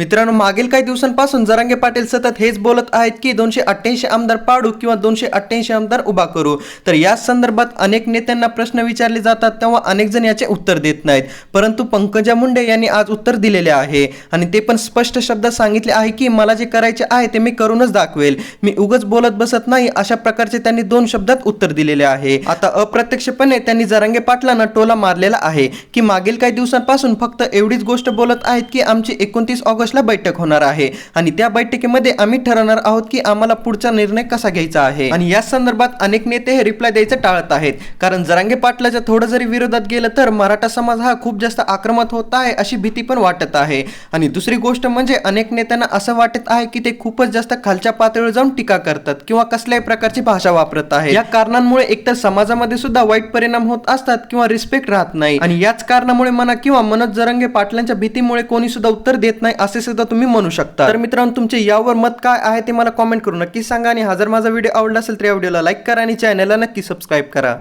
मित्रांनो मागील काही दिवसांपासून जरांगे पाटील सतत हेच बोलत आहेत की दोनशे अठ्ठ्याऐंशी आमदार पाडू किंवा दोनशे अठ्ठ्याऐंशी आमदार उभा करू. तर या संदर्भात अनेक नेत्यांना प्रश्न विचारले जातात तेव्हा अनेक जण याचे उत्तर देत नाहीत. परंतु पंकजा मुंडे यांनी आज उत्तर दिलेले आहे. आणि ते पण स्पष्ट शब्दात सांगितले आहे की मला जे करायचे आहे ते मी करूनच दाखवेल. मी उगच बोलत बसत नाही. अशा प्रकारचे त्यांनी दोन शब्दात उत्तर दिलेले आहे. आता अप्रत्यक्षपणे त्यांनी जरांगे पाटलांना टोला मारलेला आहे की मागील काही दिवसांपासून फक्त एवढीच गोष्ट बोलत आहेत की आमची एकोणतीस ऑगस्ट ऑगस्टला बैठक होणार आहे. आणि त्या बैठकीमध्ये आम्ही ठरवणार आहोत की आम्हाला पुढचा निर्णय कसा घ्यायचा आहे. आणि या संदर्भात अनेक नेते हे रिप्लाय द्यायचं टाळत आहेत. कारण जरांगे पाटलाच्या थोडं जरी विरोधात गेलं तर मराठा समाज हा खूप जास्त आक्रमक होत आहे अशी भीती पण वाटत आहे. आणि दुसरी गोष्ट म्हणजे अनेक नेत्यांना असं वाटत आहे की ते खूपच जास्त खालच्या पातळीवर जाऊन टीका करतात किंवा कसल्याही प्रकारची भाषा वापरत आहे या कारणांमुळे एकतर समाजामध्ये सुद्धा वाईट परिणाम होत असतात किंवा रिस्पेक्ट राहत नाही. आणि याच कारणामुळे म्हणा किंवा मनोज जरंगे पाटलांच्या भीतीमुळे कोणी सुद्धा उत्तर देत नाही असे सुद्धा तुम्ही म्हणू शकता. तर मित्रांनो तुमचे यावर मत काय आहे ते मला कॉमेंट करू नक्की सांगा आणि हा जर माझा व्हिडिओ आवडला असेल तर या व्हिडिओला लाईक करा आणि चॅनलला नक्की सबस्क्राईब करा.